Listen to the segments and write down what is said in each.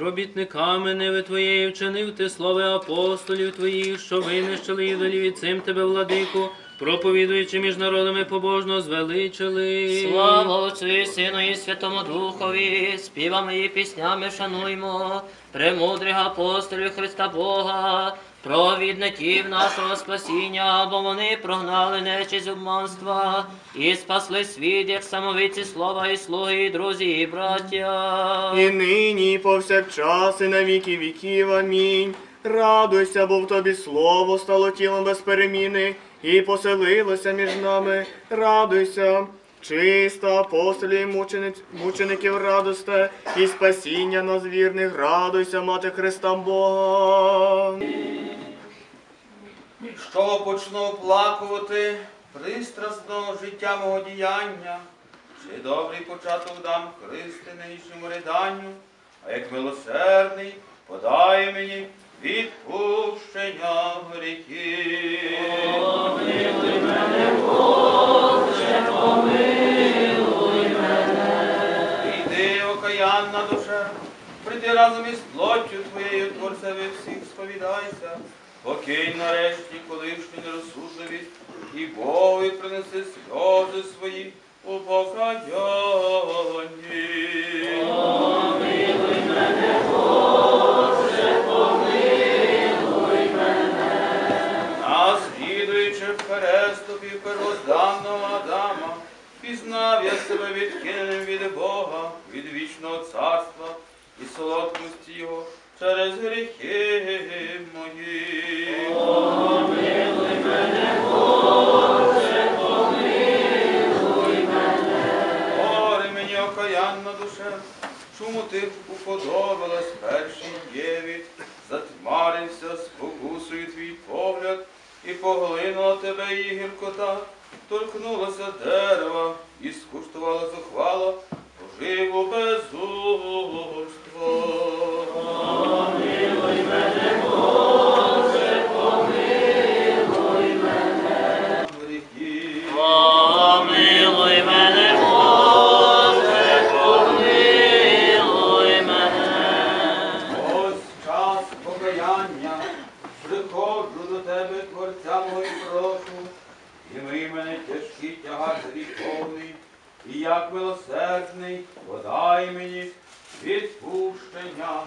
Робітниками неви Твоєї вчинив ти слови апостолів Твоїх, що винищили ідолів і цим Тебе, владику, проповідуючи між народами побожно, звеличили. Слава Отцю Сину і Святому Духові, співами і піснями шануймо, премудрих апостолів Христа Бога, провідників нашого спасіння, бо вони прогнали нечість обманства і спасли світ, як самовиці слова і слуги, і друзі, і браття. І нині, повсякчас, і на віки віків. Амінь. Радуйся, бо в тобі слово стало тілом без переміни, і поселилося між нами. Радуйся, чиста апостолі, мучениць, мучеників радосте, і спасіння нас вірних, радуйся, мати Христа Бога. Що почну оплакувати пристрасного життя мого діяння, чи добрий початок дам Христи нинішньому риданню, а як милосердний подай мені відпущення гріхів. Йди, окаянна душа, прийди разом із плоттю твоєю, творцеві всіх сповідайся. Покинь нарешті колишню нерозсудливість і Богу принеси сльози свої у покаянні. Переступі первозданного Адама, пізнав я себе відкиненим від Бога, від вічного царства і солодкості Його через гріхи мої. Відпущення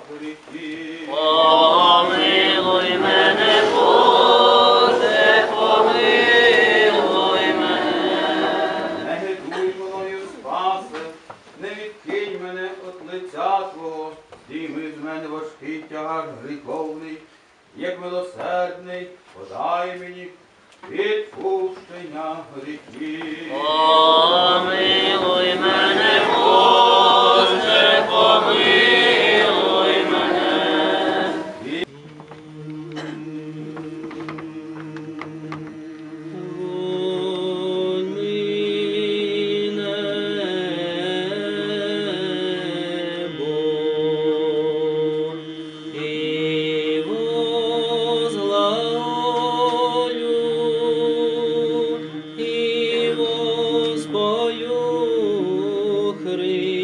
Христа.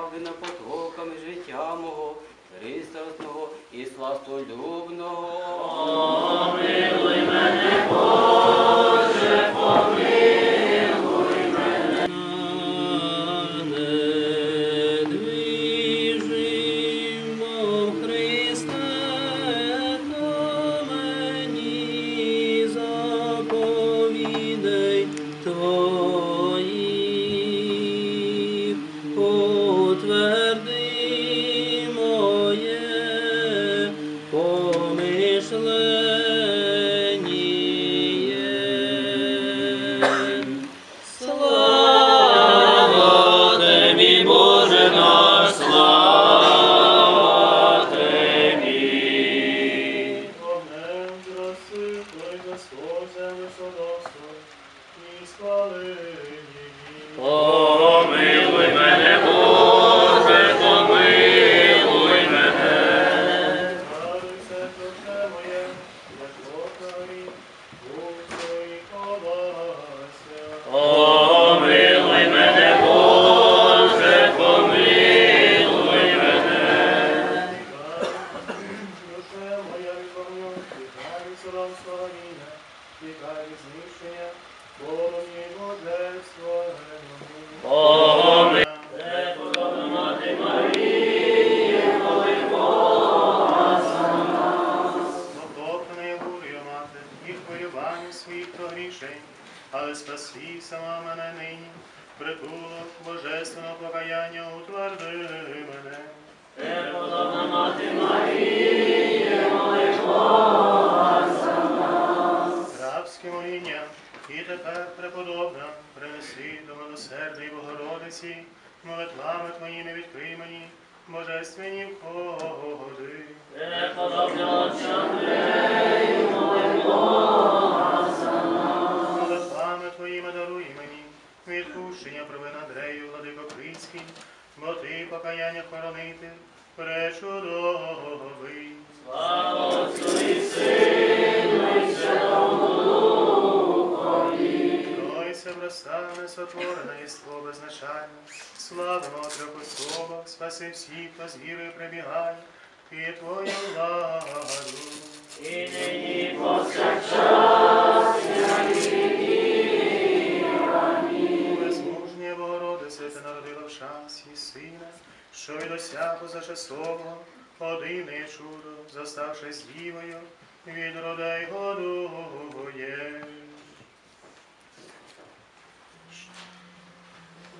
Закривавлена потоками життя мого, пристрасного і сластолюбного. Недвіжимо і Богородиці, молитвами твоїми відкримані, божественні входи. Молитвами твоїми даруй мені, відпущення провин Андрею, владико Крицький, бо ти покаяння хоронити, пречудовий. Славимо о трьох особах, спаси всіх, хто з вірою прибігає, і твою владу. Безмужня Богородице, ти народила в шансі сина, що й досяг позачасового, одине чудо, заставшись дівою, від родей годує. На непорушному камені заповіді Твої Христе, церкву Твою тверди, бо Ти один святий і праведний. Просвітлені Христові апостоли, що провели життя у здержливості,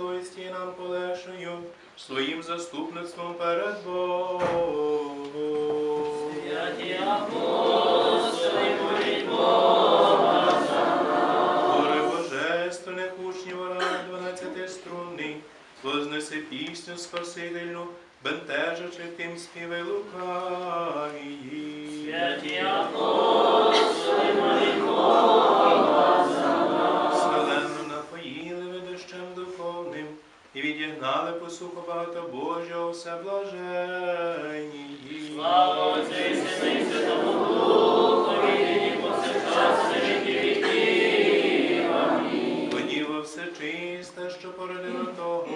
своїм заступництвом перед Богом. Святі апостоли, моліть Бога за нас. Горе божественних учнів орали дванадцяти струнний, вознеси пісню спасительну, бентежачи тим співи лукавії. Святі апостоли, моліть Бога за нас. І відігнали посуху багато Божого все блаженні. Слава Отцю і Сину і Святому Духові, нині повсякчас і на віки віків. Амінь. Подіва все чисте, що породило того,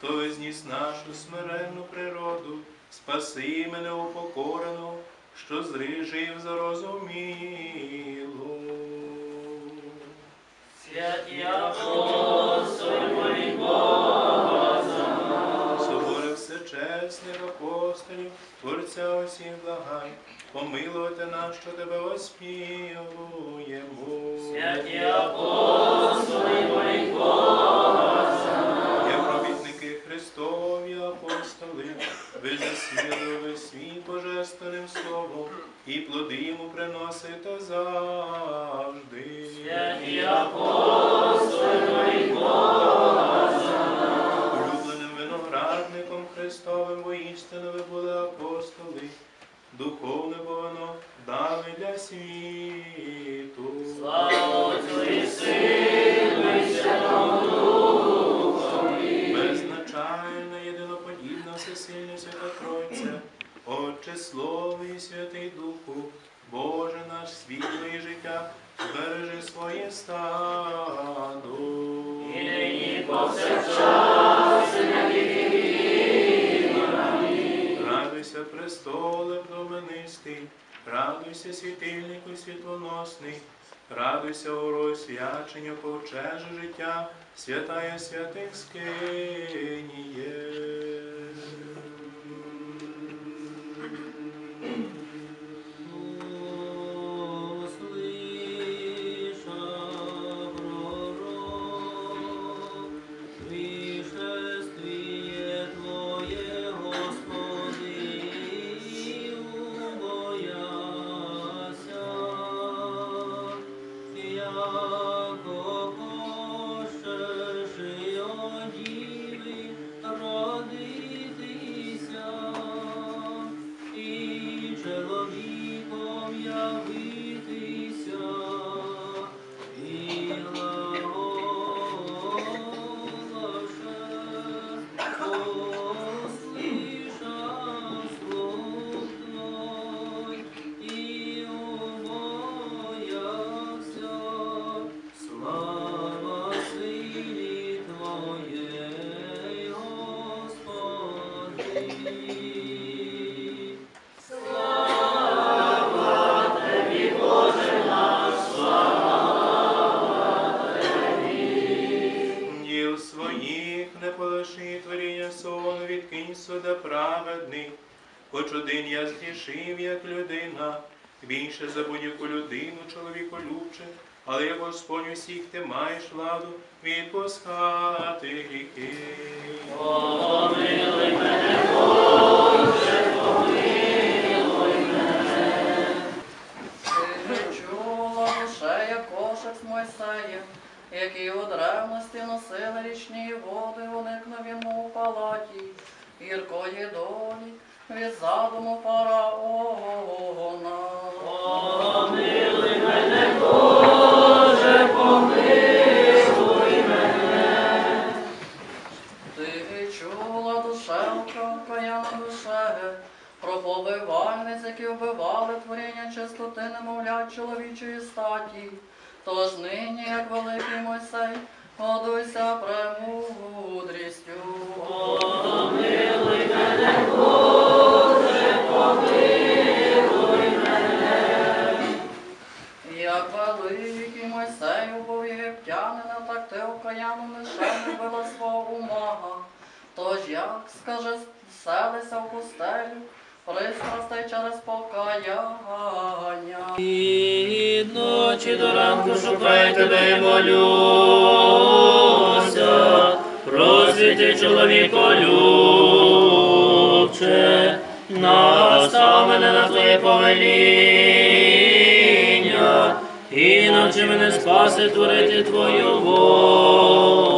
то зніс нашу смиренну природу, спаси мене упокорену, що зри жив зарозуміло. Святі апостоли, апостолів, Творця усіх благай, помилуйте нас, що тебе оспівуємо. Святі апостоли, радуйся, світильнику світлоносний, радуйся, урой свячення, повчеже життя, святая святих скиніє. Своїх не полиши творіння сон, відкинь суда праведний, хоч один я згрішив, як людина, більше за будь-яку людину, чоловіку любче, але як Господь усіх ти маєш владу відпускати гріхи. Помилуй мене, Боже, помилуй мене. Ти чула кошик з Які у древності носили річні води, уникнув йому у палаті, гіркої долі від задуму фараона. Помилуй мене, Боже, побивальниць, які вбивали творіння чистоти немовлять чоловічої статі. Тож нині, як великий Мойсей, годуйся премудрістю. Помилуй мене, Боже, помилуй. Як великий Мойсей убив єгиптянина, так ти окаяну лише не свого ума. Тож як, скаже, селися в пустелю, пристрастей через покаяння. Від ночі до ранку шукаю тебе і молюся, просвіти чоловіко любче, настав мене на твоє повеління, і навчи мене спаси творити твою волю.